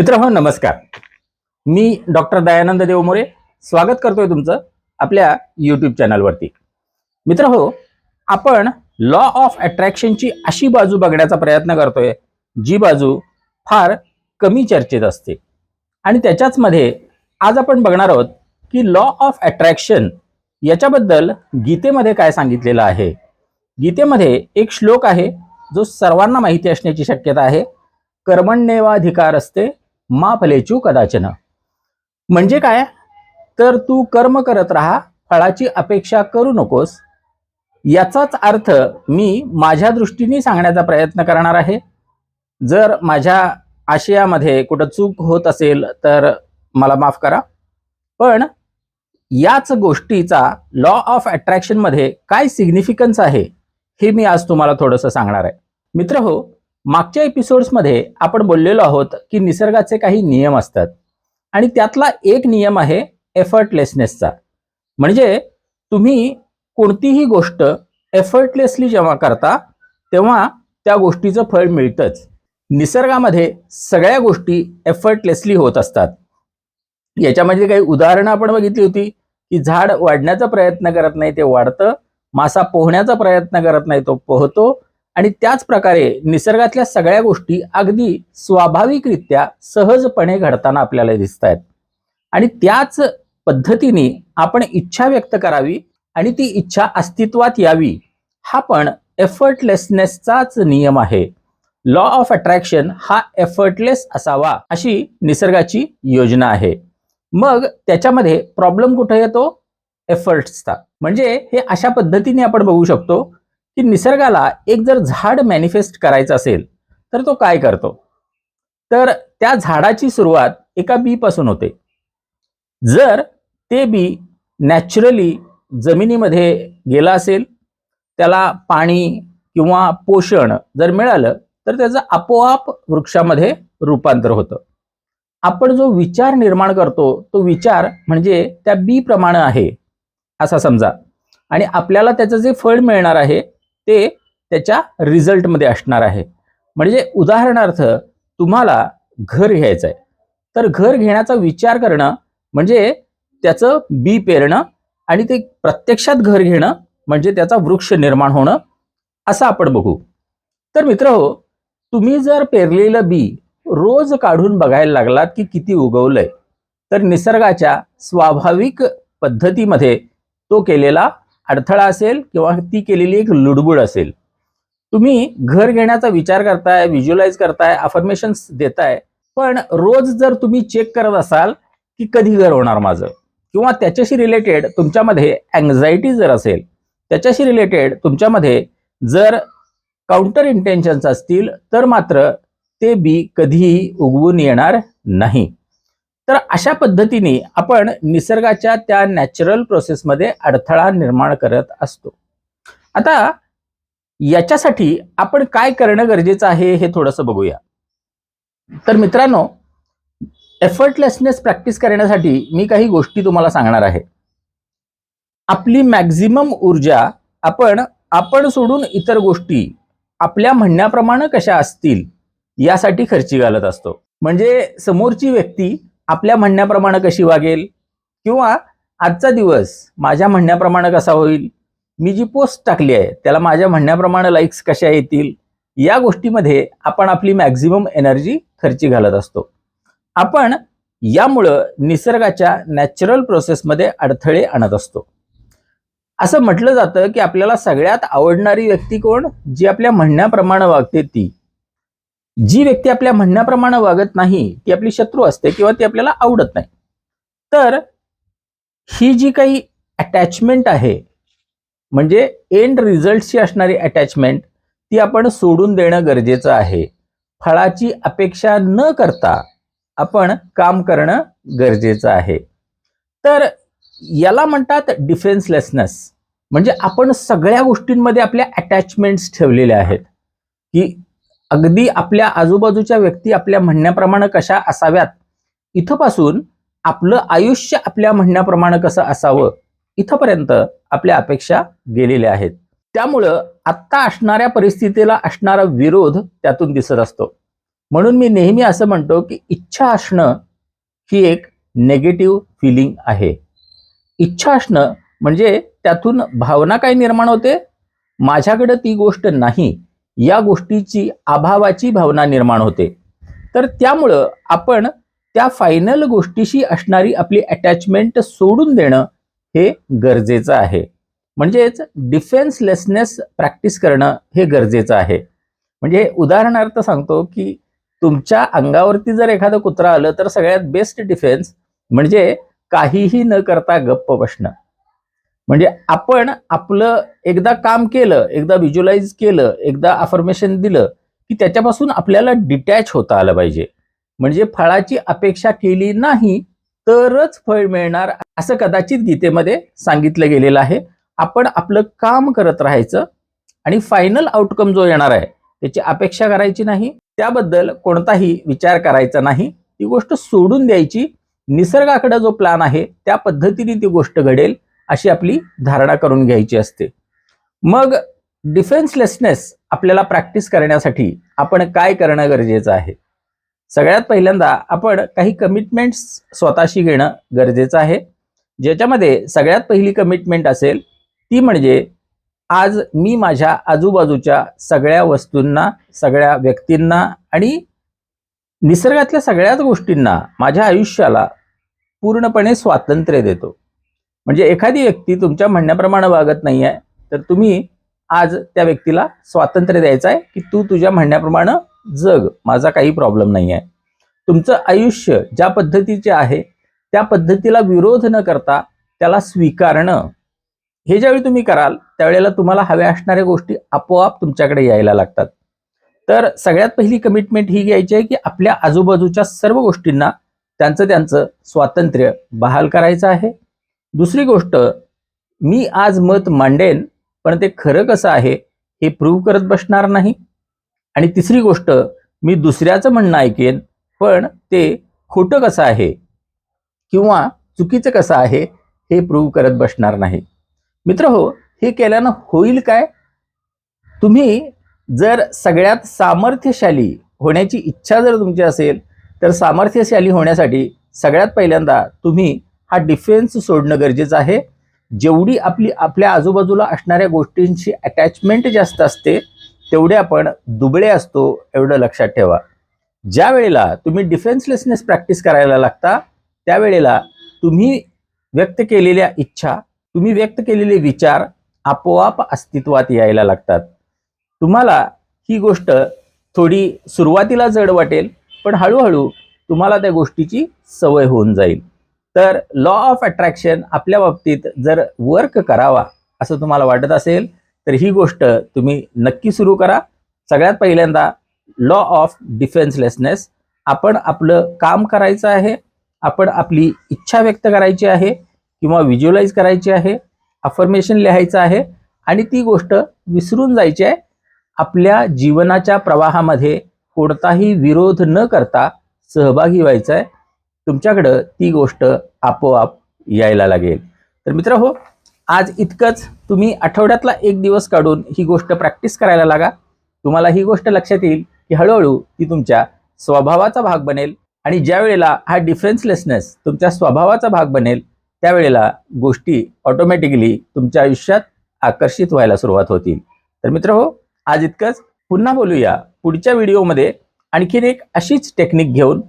मित्र हो नमस्कार. मी डॉक्टर दयानंद देवमोरे स्वागत करतोय तुमचं आपल्या यूट्यूब चॅनलवरती मित्र हो आपण लॉ ऑफ अट्रॅक्शनची अशी बाजू बघण्याचा प्रयत्न करतोय जी बाजू फार कमी चर्चेत असते. आणि त्याच्याच मध्ये आज आपण बघणार आहोत की लॉ ऑफ अट्रॅक्शन याच्याबद्दल गीतेमध्ये काय सांगितलेलं आहे. गीतेमध्ये एक श्लोक आहे जो सर्वांना माहिती असण्याची शक्यता आहे. कर्मण्येवाधिकार असते मा फलेचू कदाचन. म्हणजे काय? तर तू कर्म करत राहा फळाची अपेक्षा करू नकोस. याचाच अर्थ मी माझ्या दृष्टीने सांगण्याचा प्रयत्न करणार आहे. जर माझ्या आशयामध्ये कुठं चूक होत असेल तर मला माफ करा. पण याच गोष्टीचा लॉ ऑफ अट्रॅक्शनमध्ये काय सिग्निफिकन्स आहे हे मी आज तुम्हाला थोडंसं सांगणार आहे. मित्र हो मागच्या एपिसोड्समध्ये आपण बोललेलो आहोत की निसर्गाचे काही नियम असतात आणि त्यातला एक नियम आहे एफर्टलेसनेसचा म्हणजे तुम्ही कोणतीही गोष्ट एफर्टलेसली जेव्हा करता तेव्हा त्या गोष्टीचं फळ मिळतंच. निसर्गामध्ये सगळ्या गोष्टी एफर्टलेसली होत असतात. याच्यामध्ये काही उदाहरणं आपण बघितली होती की झाड वाढण्याचा प्रयत्न करत नाही ते वाढतं. मासा पोहण्याचा प्रयत्न करत नाही तो पोहतो. आणि त्याच प्रकारे निसर्गातल्या सगळ्या गोष्टी अगदी स्वाभाविकरित्या सहजपणे घडताना आपल्याला दिसत आहेत आणि त्याच पद्धतीने आपण इच्छा व्यक्त करावी आणि ती इच्छा अस्तित्वात यावी हा पण एफर्टलेसनेसचाच नियम आहे. लॉ ऑफ अट्रॅक्शन हा एफर्टलेस असावा अशी निसर्गाची योजना आहे. मग त्याच्यामध्ये प्रॉब्लेम कुठे येतो? एफर्ट्सचा म्हणजे हे अशा पद्धतीने आपण बघू शकतो की निसर्गाला एक जर झाड मॅनिफेस्ट करायचं असेल तर तो काय करतो? तर त्या झाडाची सुरुवात एका बी पासून होते. जर ते बी नॅचरली जमिनीमध्ये गेलं असेल त्याला पाणी किंवा पोषण जर मिळालं तर त्याचं आपोआप वृक्षामध्ये रूपांतर होतं. आपण जो विचार निर्माण करतो तो विचार म्हणजे त्या बी प्रमाण आहे असा समजा. आणि आपल्याला त्याचं जे फळ मिळणार आहे ते त्याच्या रिझल्टमध्ये असणार आहे. म्हणजे उदाहरणार्थ तुम्हाला घर घ्यायचं आहे. तर घर घेण्याचा विचार करणं म्हणजे त्याचं बी पेरणं आणि ते प्रत्यक्षात घर घेणं म्हणजे त्याचा वृक्ष निर्माण होणं असं आपण बघू. तर मित्र हो तुम्ही जर पेरलेलं बी रोज काढून बघायला लागलात की किती उगवलंय तर निसर्गाच्या स्वाभाविक पद्धतीमध्ये तो केलेला अडथळा असेल किंवा ती केलेली एक लुडबुड असेल. तुम्ही घर घेण्याचा विचार करताय व्हिज्युअलाइज करताय अफर्मेशन्स देताय पण रोज जर तुम्ही चेक करत असाल की कधी घर होणार माझं? किंवा त्याच्याशी रिलेटेड तुमच्यामध्ये अँझायटी जर असेल त्याच्याशी रिलेटेड तुमच्यामध्ये जर काउंटर इंटेन्शन्स असतील तर मात्र ते बी कधीही उगवून येणार नाही. तर अशा पद्धतीने आपण निसर्गाच्या त्या नॅचरल प्रोसेसमध्ये अडथळा निर्माण करत असतो. आता याच्यासाठी आपण काय करणं गरजेचं आहे हे थोडंसं बघूया. तर मित्रांनो एफर्टलेसनेस प्रॅक्टिस करण्यासाठी मी काही गोष्टी तुम्हाला सांगणार आहे. आपली मॅक्झिमम ऊर्जा आपण आपण सोडून इतर गोष्टी आपल्या म्हणण्याप्रमाणे कशा असतील यासाठी खर्ची घालत असतो. म्हणजे समोरची व्यक्ती आपल्या म्हणण्याप्रमाणे कशी वागेल? किंवा आजचा दिवस माझ्या म्हणण्याप्रमाणे कसा होईल? मी जी पोस्ट टाकली आहे त्याला माझ्या म्हणण्याप्रमाणे लाईक्स कशा येतील? या गोष्टीमध्ये आपण आपली मॅक्झिमम एनर्जी खर्ची घालत असतो. आपण यामुळं निसर्गाच्या नॅचरल प्रोसेसमध्ये अडथळे आणत असतो. असं म्हटलं जातं की आपल्याला सगळ्यात आवडणारी व्यक्ती कोण? जी आपल्या म्हणण्याप्रमाणे वागते ती. जी व्यक्ती आपल्या म्हणण्याप्रमाणे वागत नाही ती आपली शत्रू असते किंवा ती आपल्याला आवडत नाही. तर ही जी काही अटॅचमेंट आहे म्हणजे एंड रिझल्टशी असणारी अटॅचमेंट ती आपण सोडून देणं गरजेचं आहे. फळाची अपेक्षा न करता आपण काम करणं गरजेचं आहे. तर याला म्हणतात डिफेन्सलेसनेस म्हणजे आपण सगळ्या गोष्टींमध्ये आपल्या अटॅचमेंट्स ठेवलेल्या आहेत. की अगदी आपल्या आजूबाजूच्या व्यक्ती आपल्या म्हणण्याप्रमाणे कशा असाव्यात? इथंपासून आपलं आयुष्य आपल्या म्हणण्याप्रमाणे कसं असावं? इथंपर्यंत आपल्या अपेक्षा गेलेल्या आहेत. त्यामुळं आत्ता असणाऱ्या परिस्थितीला असणारा विरोध त्यातून दिसत असतो. म्हणून मी नेहमी असं म्हणतो की इच्छा असणं ही एक नेगेटिव्ह फिलिंग आहे. इच्छा असणं म्हणजे त्यातून भावना काय निर्माण होते? माझ्याकडे ती गोष्ट नाही. या गोष्टीची अभावाची भावना निर्माण होते. तर त्यामुळं आपण त्या फायनल गोष्टीशी असणारी आपली अटॅचमेंट सोडून देणं हे गरजेचं आहे. म्हणजेच डिफेन्सलेसनेस प्रॅक्टिस करणं हे गरजेचं आहे. म्हणजे उदाहरणार्थ सांगतो की तुमच्या अंगावरती जर एखादं कुत्रा आलं तर सगळ्यात बेस्ट डिफेन्स म्हणजे काहीही न करता गप्प बसणं. म्हणजे आपण आपलं एकदा काम केलं एकदा व्हिज्युलाइज केलं एकदा अफर्मेशन दिलं की त्याच्यापासून आपल्याला डिटॅच होता आलं पाहिजे. म्हणजे फळाची अपेक्षा केली नाही तरच फळ मिळणार असं कदाचित गीतेमध्ये सांगितलं गेलेलं आहे. आपण आपलं काम करत राहायचं आणि फायनल आउटकम जो येणार आहे त्याची अपेक्षा करायची नाही. त्याबद्दल कोणताही विचार करायचा नाही. ती गोष्ट सोडून द्यायची. निसर्गाकडे जो प्लॅन आहे त्या पद्धतीने ती गोष्ट घडेल. अशी आपली धारणा करून घ्यायची असते. मग डिफेन्सलेसनेस आपल्याला प्रॅक्टिस करण्यासाठी आपण काय करणं गरजेचं आहे? सगळ्यात पहिल्यांदा आपण काही कमिटमेंट्स स्वतःशी घेणं गरजेचं आहे. ज्याच्यामध्ये सगळ्यात पहिली कमिटमेंट असेल ती म्हणजे आज मी माझ्या आजूबाजूच्या सगळ्या वस्तूंना सगळ्या व्यक्तींना आणि निसर्गातल्या सगळ्याच गोष्टींना माझ्या आयुष्याला पूर्णपणे स्वातंत्र्य देतो. म्हणजे एखादी व्यक्ती तुमच्या म्हणण्याप्रमाणे वागत नाही आहे तर तुम्ही आज त्या व्यक्तीला स्वातंत्र्य द्यायचं आहे की तू तुझ्या म्हणण्याप्रमाणे जग माझा काही प्रॉब्लेम नाही आहे तुमचं आयुष्य ज्या पद्धतीचे आहे त्या पद्धतीला विरोध न करता त्याला स्वीकारणं. हे ज्यावेळी तुम्ही कराल त्यावेळेला तुम्हाला हव्या असणाऱ्या गोष्टी आपोआप तुमच्याकडे यायला लागतात. तर सगळ्यात पहिली कमिटमेंट ही घ्यायची आहे की आपल्या आजूबाजूच्या सर्व गोष्टींना त्यांचं त्यांचं स्वातंत्र्य बहाल करायचं आहे. दुसरी गोष्ट मी आज मत मांडेन पण ते खरं कसं आहे हे प्रूव्ह करत बसणार नाही. आणि तिसरी गोष्ट मी दुसऱ्याचं म्हणणं ऐकेन पण ते खोटं कसं आहे किंवा चुकीचं कसं आहे हे प्रूव्ह करत बसणार नाही. मित्र हो हे केल्यानं होईल काय? तुम्ही जर सगळ्यात सामर्थ्यशाली होण्याची इच्छा जर तुमची असेल तर सामर्थ्यशाली होण्यासाठी सगळ्यात पहिल्यांदा तुम्ही हा डिफेन्स सोडणं गरजेचं आहे. जेवढी आपली आपल्या आजूबाजूला असणाऱ्या गोष्टींची अटॅचमेंट जास्त असते तेवढे आपण दुबळे असतो एवढं लक्षात ठेवा. ज्या वेळेला तुम्ही डिफेन्सलेसनेस प्रॅक्टिस करायला लागता त्यावेळेला तुम्ही व्यक्त केलेल्या इच्छा तुम्ही व्यक्त केलेले विचार आपोआप अस्तित्वात यायला लागतात. तुम्हाला ही गोष्ट थोडी सुरुवातीला जड वाटेल पण हळूहळू तुम्हाला त्या गोष्टीची सवय होऊन जाईल. तर लॉ ऑफ अट्रॅक्शन आपल्या बाबतीत जर वर्क करावा असं तुम्हाला वाटत असेल तर ही गोष्ट तुम्ही नक्की सुरू करा. सगळ्यात पहिल्यांदा लॉ ऑफ डिफेन्सलेसनेस आपण आपलं काम करायचं आहे आपण आपली इच्छा व्यक्त करायची आहे किंवा व्हिज्युअलाइज करायची आहे अफर्मेशन लिहायचं आहे आणि ती गोष्ट विसरून जायची आहे. आपल्या जीवनाच्या प्रवाहामध्ये कोणताही विरोध न करता सहभागी व्हायचा आहे. तुमच्याकडं ती गोष्ट आपोआप यायला लागेल. तर मित्र हो आज इतकंच. तुम्ही आठवड्यातला एक दिवस काढून ही गोष्ट प्रॅक्टिस करायला लागा. तुम्हाला ही गोष्ट लक्षात येईल की हळूहळू ती तुमच्या स्वभावाचा भाग बनेल आणि ज्या वेळेला हा डिफरन्सलेसनेस तुमच्या स्वभावाचा भाग बनेल त्यावेळेला गोष्टी ऑटोमॅटिकली तुमच्या आयुष्यात आकर्षित व्हायला सुरुवात होतील. तर मित्र हो आज इतकंच. पुन्हा बोलूया पुढच्या व्हिडिओमध्ये आणखीन एक अशीच टेक्निक घेऊन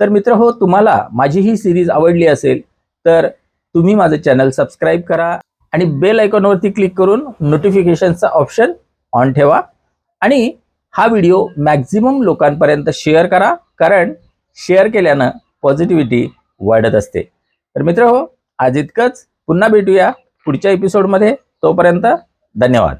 तर मित्र हो तुम्हाला माझी ही सिरीज आवडली असेल तर तुम्ही माझं चॅनल सबस्क्राईब करा आणि बेल आयकॉनवरती क्लिक करून नोटिफिकेशनचा ऑप्शन ऑन ठेवा. आणि हा व्हिडिओ मॅक्झिमम लोकांपर्यंत शेअर करा कारण शेअर केल्यानं पॉझिटिव्हिटी वाढत असते. तर मित्र हो आज इतकंच. पुन्हा भेटूया पुढच्या एपिसोडमध्ये तोपर्यंत धन्यवाद.